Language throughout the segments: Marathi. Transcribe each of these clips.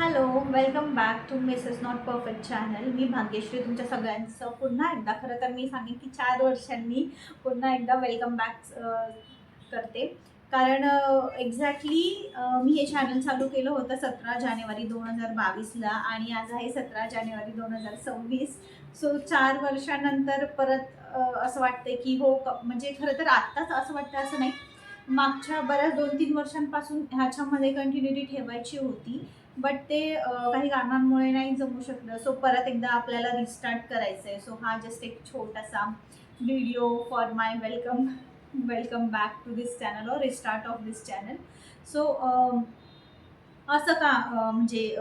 Hello welcome back to Mrs not perfect channel मी भाग्यश्री तुमच्या सगळ्यांचं पुन्हा एकदा खरं तर मी सांगेन की चार वर्षांनी पुन्हा एकदा वेलकम बॅक करते. कारण एक्झॅक्टली मी हे चॅनल चालू केलं होतं सतरा जानेवारी दोन हजार बावीसला आणि आज आहे सतरा जानेवारी दोन हजार सव्वीस. सो चार वर्षानंतर परत असं वाटतंय की हो क- म्हणजे खरं तर आत्ताच असं वाटतं असं नाही. मागच्या बऱ्याच दोन तीन वर्षांपासून ह्याच्यामध्ये कंटिन्युटी ठेवायची होती. बट ते काही कारणांमुळे नाही जमू शकलं. सो परत एकदा आपल्याला रिस्टार्ट करायचं आहे सो हा जस्ट एक छोटासा video for my welcome welcome back to this channel और restart of this channel so असं का म्हणजे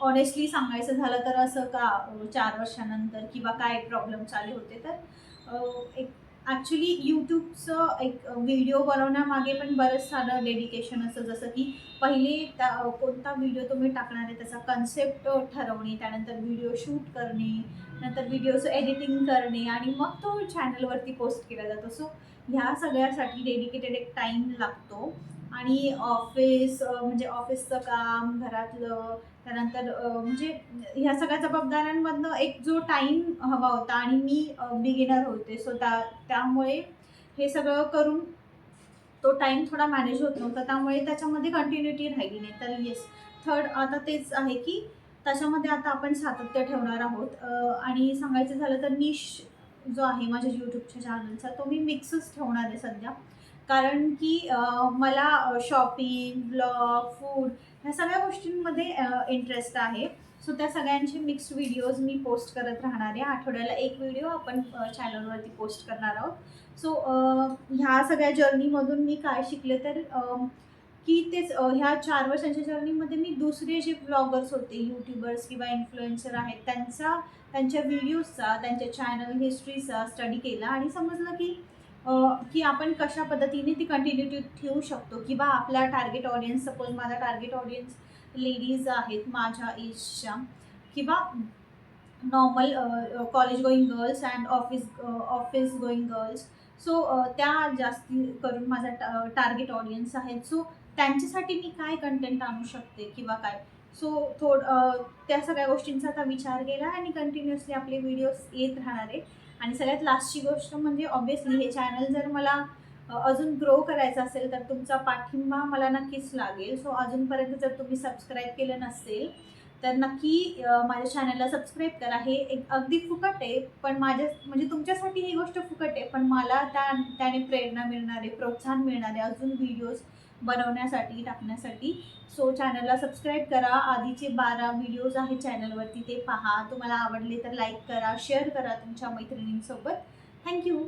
ऑनेस्टली सांगायचं झालं तर असं का चार वर्षानंतर किंवा काय प्रॉब्लेम चालू होते तर एक ॲक्च्युली यूट्यूबचं एक व्हिडिओ बनवण्यामागे पण बरंच सारं डेडिकेशन असतं. जसं की पहिले त्या कोणता व्हिडिओ तुम्ही टाकणार आहे त्याचा कन्सेप्ट ठरवणे त्यानंतर व्हिडिओ शूट करणे नंतर व्हिडिओचं एडिटिंग करणे आणि मग तो चॅनलवरती पोस्ट केला जातो. सो ह्या सगळ्यासाठी डेडिकेटेड एक टाईम लागतो. आणि ऑफिस म्हणजे ऑफिसचं काम घरातलं त्यानंतर म्हणजे ह्या सगळ्या जबाबदाऱ्यांमधनं एक जो टाईम हवा होता आणि मी बिगिनर होते. सो त्या त्यामुळे हे सगळं करून तो टाईम थोडा मॅनेज होत नव्हता. त्यामुळे त्याच्यामध्ये कंटिन्युटी राहिली नाही. तर येस थर्ड आता तेच आहे की त्याच्यामध्ये आता आपण सातत्य ठेवणार आहोत. आणि सांगायचं झालं तर निश जो आहे माझ्या यूट्यूबच्या चॅनलचा तो मी मिक्सच ठेवणार आहे सध्या. कारण की मला शॉपिंग ब्लॉग फूड ह्या सगळ्या गोष्टींमध्ये इंटरेस्ट आहे. सो त्या सगळ्यांचे मिक्स्ड व्हिडिओज मी पोस्ट करत राहणार आहे. आठवड्याला एक व्हिडिओ आपण चॅनलवरती पोस्ट करणार आहोत. सो ह्या सगळ्या जर्नीमधून मी काय शिकले तर की तेच ह्या चार वर्षांच्या जर्नीमध्ये मी दुसरे जे ब्लॉगर्स होते यूट्यूबर्स किंवा इन्फ्लुएन्सर आहेत त्यांचा त्यांच्या व्हिडिओजचा त्यांच्या चॅनल हिस्ट्रीचा स्टडी केला आणि समजलं की की आपण कशा पद्धतीने ती कंटिन्युटी ठेवू शकतो? किंवा आपला टार्गेट ऑडियन्स सपोज माझा टार्गेट ऑडियन्स लेडीज आहेत माझ्या एजच्या किंवा normal college going girls and office office going girls so त्या जास्ती करून माझा टार्गेट ऑडियन्स आहेत सो त्यांच्यासाठी मी काय कंटेंट आणू शकते? किंवा काय? सो थोड त्या सगळ्या गोष्टींचा आता विचार केला आणि कंटिन्युअसली आपले व्हिडिओज येत राहणार आहे. आणि सगळ्यात लास्टची गोष्ट म्हणजे ऑब्व्हियसली हे चॅनल जर मला अजून ग्रो करायचं असेल तर तुमचा पाठिंबा मला नक्कीच लागेल. सो अजूनपर्यंत जर तुम्ही सबस्क्राईब केलं नसेल तर नक्की माझ्या चॅनलला सबस्क्राईब करा. हे एक अगदी फुकट आहे पण माझ्या म्हणजे तुमच्यासाठी ही गोष्ट फुकट आहे पण मला त्या त्याने प्रेरणा मिळणार आहे प्रोत्साहन मिळणार आहे. अजून व्हिडिओज बनवण्यासाठी टाकण्यासाठी. सो चॅनलला सबस्क्राईब करा. आधीचे बारा व्हिडिओज आहेत चॅनलवरती ते पहा. तुम्हाला आवडले तर लाईक करा शेअर करा तुमच्या मैत्रिणींसोबत. थँक्यू